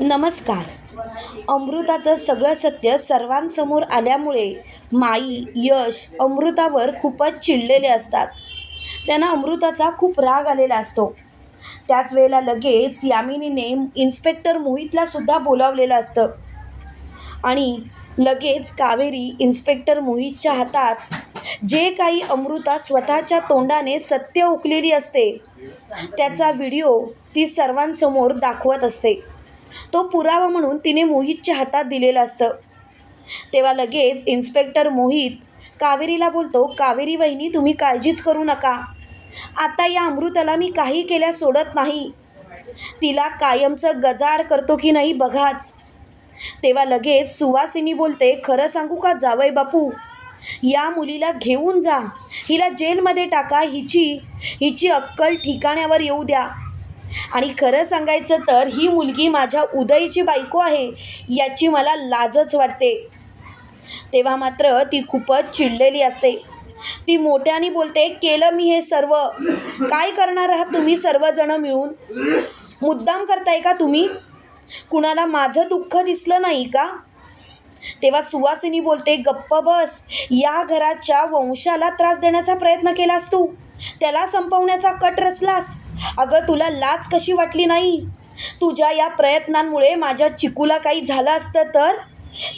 नमस्कार. अमृताचं सगळं सत्य सर्वांसमोर आल्यामुळे माई यश अमृतावर खूपच चिडलेले असतात. त्यांना अमृताचा खूप राग आलेला असतो. त्याच वेळेला लगेच यामिनीने इन्स्पेक्टर मोहितला सुद्धा बोलावलेलं असतं. आणि लगेच कावेरी इन्स्पेक्टर मोहितच्या हातात जे काही अमृता स्वतःच्या तोंडाने सत्य उकलेली असते त्याचा व्हिडिओ ती सर्वांसमोर दाखवत असते. तो पुरावा म्हणून तिने मोहितच्या हातात दिलेलं असतं. तेव्हा लगेच इन्स्पेक्टर मोहित कावेरीला बोलतो कावेरी वहिनी तुम्ही काळजीच करू नका. आता या अमृताला मी काही केल्या सोडत नाही. तिला कायमचं गजाड करतो की नाही बघाच. तेव्हा लगेच सुवासिनी बोलते खरं सांगू का जावय बापू? या मुलीला घेऊन जा. हिला जेलमध्ये टाका. हिची हिची अक्कल ठिकाण्यावर येऊ द्या. आणि खरं सांगायचं तर ही मुलगी माझ्या उदयची बायको आहे याची मला लाजच वाटते. तेव्हा मात्र ती खूपच चिडलेली असते. ती मोठ्याने बोलते केलं मी हे सर्व? काय करणार आहात तुम्ही सर्वजण मिळून? मुद्दाम करताय का तुम्ही? कुणाला माझं दुःख दिसलं नाही का? तेव्हा सुवासिनी बोलते गप्प बस या घराच्या वंशाला त्रास देण्याचा प्रयत्न केलास तू? त्याला संपवण्याचा कट रचलास? अगं तुला लाच कशी वाटली नाही? तुझ्या या प्रयत्नांमुळे माझ्या चिकूला काही झालं असतं तर?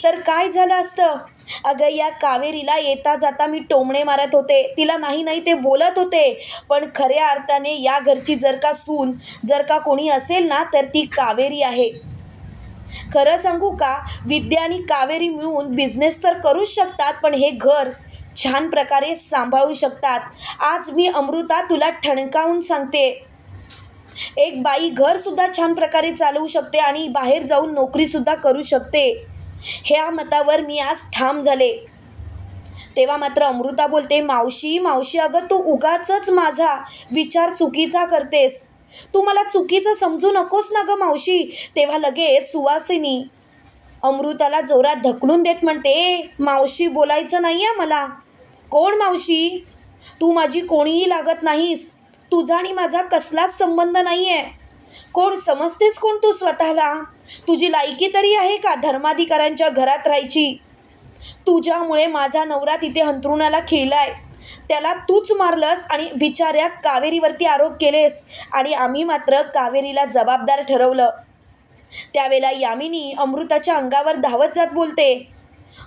तर काय झालं असतं? अगं या कावेरीला येता जाता मी टोमणे मारत होते. तिला नाही नाही ते बोलत होते. पण खऱ्या अर्थाने या घरची जर का सून जर का कोणी असेल ना तर ती कावेरी आहे. खरं सांगू का? विद्या आणि कावेरी मिळून बिझनेस तर करूच शकतात पण हे घर छान प्रकारे सांभाळू शकतात. आज मी अमृता तुला ठणकावून सांगते. एक बाई घरसुद्धा छान प्रकारे चालवू शकते आणि बाहेर जाऊन नोकरीसुद्धा करू शकते. ह्या मतावर मी आज ठाम झाले. तेव्हा मात्र अमृता बोलते मावशी मावशी अगं तू उगाचच माझा विचार चुकीचा करतेस. तू मला चुकीचं समजू नकोस ना गं मावशी. तेव्हा लगेच सुवासिनी अमृताला जोरात ढकलून देत म्हणते "ए, मावशी बोलायचं नाही आहे मला. कोण मावशी? तू माझी कोणीही लागत नाहीस. तुझा आणि माझा कसलाच संबंध नाही आहे कोण समजतेस कोण तू स्वतःला? तुझी लायकी तरी आहे का धर्माधिकाऱ्यांच्या घरात राहायची? तुझ्यामुळे माझा नवरा तिथे हंतरुणाला खेळलाय. त्याला तूच मारलंस आणि बिचाऱ्या कावेरीवरती आरोप केलेस आणि आम्ही मात्र कावेरीला जबाबदार ठरवलं. त्यावेळेला यामिनी अमृताच्या अंगावर धावत जात बोलते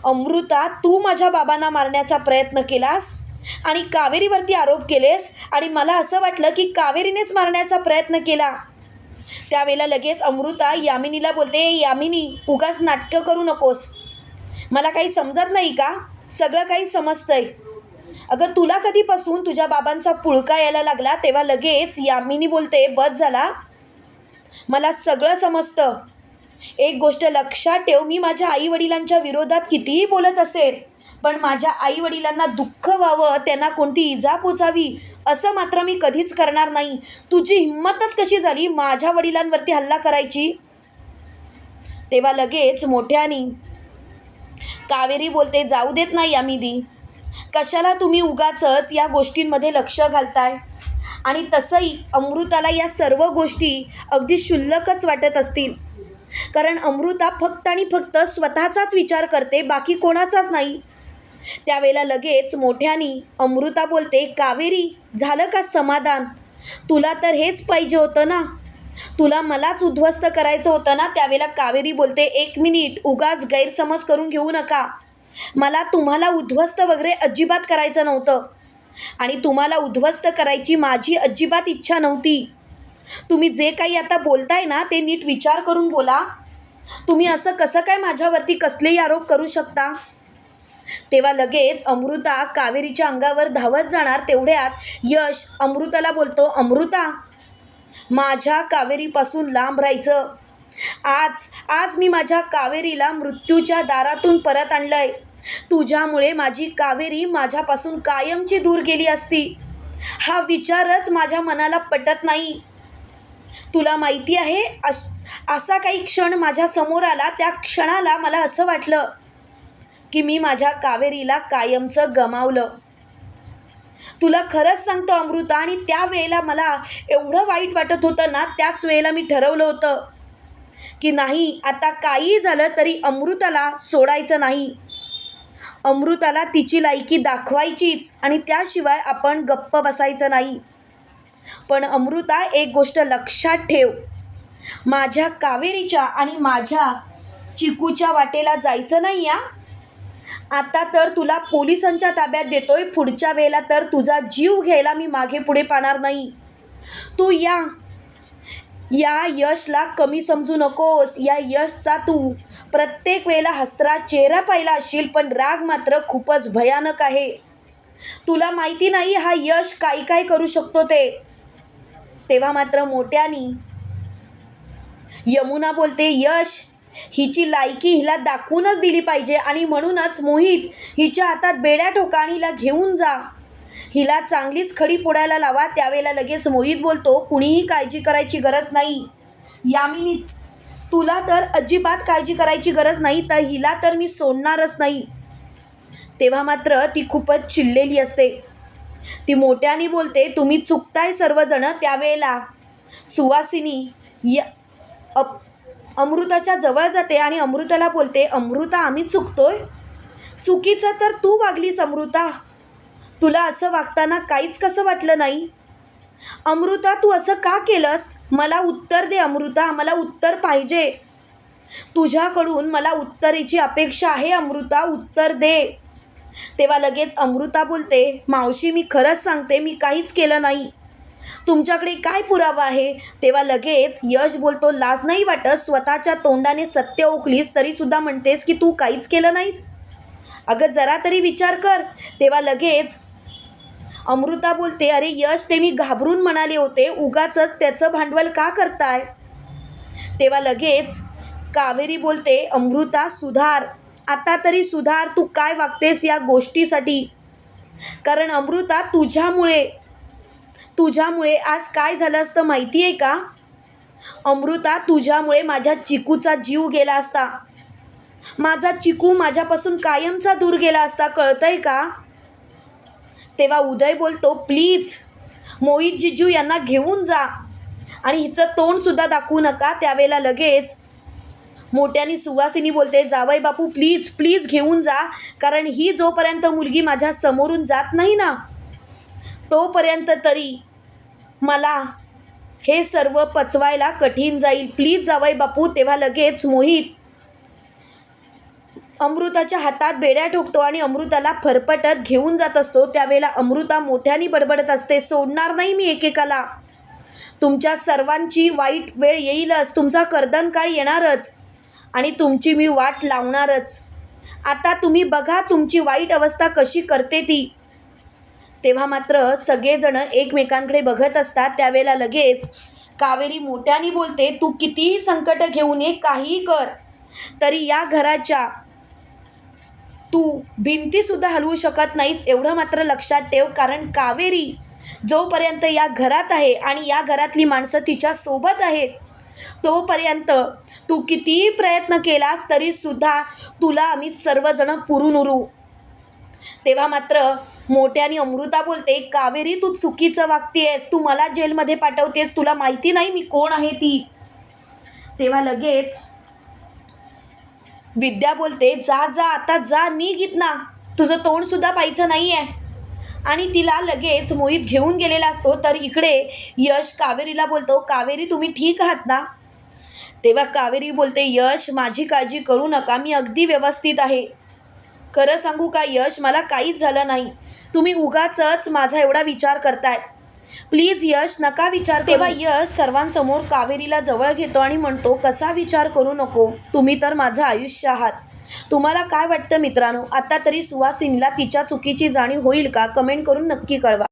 अमृता तू माझ्या बाबांना मारण्याचा प्रयत्न केलास? आणि कावेरीवरती आरोप केलेस? आणि मला असं वाटलं की कावेरीनेच मारण्याचा प्रयत्न केला. त्यावेळेला लगेच अमृता यामिनीला बोलते यामिनी उगाच नाटकं करू नकोस. मला काही समजत नाही का? सगळं काही समजतंय. अगं तुला कधीपासून तुझ्या बाबांचा पुळका यायला लागला तेव्हा लगेच यामिनी बोलते बस झाला. मला सगळं समजतं. एक गोष्ट लक्षात ठेव मी माझ्या आईवडिलांच्या विरोधात कितीही बोलत असेल पण माझ्या आईवडिलांना दुःख व्हावं त्यांना कोणती इजा पोचावी असं मात्र मी कधीच करणार नाही. तुझी हिंमतच कशी झाली माझ्या वडिलांवरती हल्ला करायची? तेव्हा लगेच मोठ्यानी कावेरी बोलते जाऊ देत नाही यामिदी कशाला तुम्ही उगाचच या गोष्टींमध्ये लक्ष घालताय? आणि तसंही अमृताला या सर्व गोष्टी अगदी क्षुल्लकच वाटत असतील. कारण अमृता फक्त आणि फक्त स्वतःचाच विचार करते बाकी कोणाचाच नाही. त्यावेळेला लगेच मोठ्यानी अमृता बोलते कावेरी झालं का समाधान? तुला तर हेच पाहिजे होतं ना? तुला मलाच उद्ध्वस्त करायचं होतं ना? त्यावेळेला कावेरी बोलते एक मिनिट उगाच गैरसमज करून घेऊ नका. मला तुम्हाला उद्ध्वस्त वगैरे अजिबात करायचं नव्हतं. आणि तुम्हाला उद्ध्वस्त करायची माझी अजिबात इच्छा नव्हती. तुम्ही जे काही आता बोलताय ना ते नीट विचार करून बोला. तुम्ही असं कसं काय माझ्यावरती कसलेही आरोप करू शकता? तेव्हा लगेच अमृता कावेरीच्या अंगावर धावत जाणार तेवढ्यात यश अमृताला बोलतो अमृता माझ्या कावेरीपासून लांब राहायचं. आज आज मी माझ्या कावेरीला मृत्यूच्या दारातून परत आणलंय. तुझ्यामुळे माझी कावेरी माझ्यापासून कायमची दूर गेली असती. हा विचारच माझ्या मनाला पटत नाही. तुला माहिती आहे अश असा काही क्षण माझ्यासमोर आला त्या क्षणाला मला असं वाटलं की मी माझ्या कावेरीला कायमचं गमावलं. तुला खरंच सांगतो अमृता आणि त्या वेळेला मला एवढं वाईट वाटत होतं ना त्याच वेळेला मी ठरवलं होतं की नाही आता काही झालं तरी अमृताला सोडायचं नाही. अमृताला तिची लायकी दाखवायचीच आणि त्याशिवाय आपण गप्प बसायचं नाही. पण अमृता एक गोष्ट लक्षात ठेव. माझ्या कावेरीच्या आणि माझ्या चिकूच्या वाटेला जायचं नाही या आता तर तुला पोलिसांच्या ताब्यात देतोय पुढच्या वेळेला तर तुझा जीव घ्यायला मी मागे पुढे पाहणार नाही. तू या. या यशला कमी समजू नकोस. या यशचा तू प्रत्येक वेळेला हसरा चेहरा पाहिला असशील पण राग मात्र खूपच भयानक आहे. तुला माहिती नाही हा यश काय काय करू शकतो ते. तेव्हा मात्र मोठ्यानी यमुना बोलते यश हिची लायकी हिला दाखवूनच दिली पाहिजे आणि म्हणूनच मोहित हिच्या हातात बेड्या ठोका आणि हिला घेऊन जा. हिला चांगलीच खडी फोडायला लावा त्यावेळेला लगेच मोहित बोलतो कुणीही काळजी करायची गरज नाही. यामिनी तुला तर अजिबात काळजी करायची गरज नाही तर हिला तर मी सोडणारच नाही. तेव्हा मात्र ती खूपच चिडलेली असते. ती मोठ्याने बोलते तुम्ही चुकताय सर्वजण त्यावेळेला. सुवासिनी या अप अमृताच्या जवळ जाते आणि अमृताला बोलते अमृता आम्ही चुकतोय? चुकीचं तर तू वागलीस अमृता. तुला असं वागताना काहीच कसं वाटलं नाही? अमृता तू असं का केलंस? मला उत्तर दे अमृता मला उत्तर पाहिजे. तुझ्याकडून मला उत्तरेची अपेक्षा आहे अमृता उत्तर दे. तेव्हा लगेच अमृता बोलते मावशी मी खरंच सांगते मी काहीच केलं नाही. तुमच्याकडे काय पुरावा आहे? तेव्हा लगेच यश बोलतो लाज नाही वाटत स्वतःच्या तोंडाने सत्य ओकलीस तरीसुद्धा म्हणतेस की तू काहीच केलं नाहीस. अगं जरा तरी विचार कर. तेव्हा लगेच अमृता बोलते अरे यश ते मी घाबरून म्हणाले होते. उगाचच त्याचं भांडवल का करताय? तेव्हा लगेच कावेरी बोलते अमृता सुधार. आता तरी सुधार तू काय वागतेस या गोष्टीसाठी? कारण अमृता तुझ्यामुळे तुझ्यामुळे आज काय झालं असतं माहिती आहे का? अमृता तुझ्यामुळे माझ्या चिकूचा जीव गेला असता. माझा चिकू माझ्यापासून कायमचा दूर गेला असता कळतंय का? तेव्हा उदय बोलतो प्लीज मोहित जिजू यांना घेऊन जा आणि हिचं तोंडसुद्धा दाखवू नका त्यावेळेला लगेच. मोठ्याने सुवासिनी बोलते जावई बापू प्लीज प्लीज घेऊन जा कारण ही जोपर्यंत मुलगी माझ्या समोरून जात नाही ना तोपर्यंत तरी मला. हे सर्व पचवायला कठीण जाईल. प्लीज जावाई बापू तेव्हा लगेच मोहित. अमृताच्या हातात बेड्या ठोकतो आणि अमृताला फरफटत घेऊन जात असतो. त्यावेळेला अमृता मोठ्याने बडबडत असते. सोडणार नाही मी एकेकाला. तुमच्या सर्वांची वाईट वेळ येईलच. तुमचा कर्दनकाळ येणारच. आणि तुमची मी वाट लावणारच. आता तुम्ही बघा तुमची वाईट अवस्था कशी करते ती. तेव्हा मात्र सगळेजण एकमेकांकडे बघत असतात. त्यावेळेला लगेच कावेरी मोठ्याने बोलते तू कितीही संकट घेऊन ये काहीही कर तरी या घराच्या तू भिंतीसुद्धा हलवू शकत नाहीस एवढं मात्र लक्षात ठेव कारण कावेरी जोपर्यंत या घरात आहे आणि या घरातली माणसं तिच्या सोबत आहेत तोपर्यंत तू कितीही प्रयत्न केलास तरीसुद्धा तुला आम्ही सर्वजण पुरून उरू. तेव्हा मात्र मोठ्याने अमृता बोलते कावेरी तू चुकीचं वागतेस तू मला जेलमध्ये पाठवतेस. तुला माहिती नाही मी कोण आहे ती. तेव्हा लगेच विद्या बोलते जा जा आता जा निघ ना. तुझं तोंडसुद्धा पाहायचं नाही आहे आणि तिला लगेच मोहित घेऊन गेलेला असतो. तर इकडे यश कावेरीला बोलतो कावेरी तुम्ही ठीक आहात ना? तेव्हा कावेरी बोलते यश माझी काळजी करू नका. मी अगदी व्यवस्थित आहे. खरं सांगू का यश मला काहीच झालं नाही. तुम्ही उगाचच माझा एवढा विचार करताय. प्लीज यश नका विचार तेव्हा यश सर्वांसमोर कावेरीला जवळ घेतो आणि म्हणतो कसा विचार करू नको? तुम्ही तर माझं आयुष्य आहात. तुम्हाला काय वाटतं मित्रांनो? आता तरी सुवासिनीला तिच्या चुकीची जाणीव होईल का? कमेंट करून नक्की कळवा.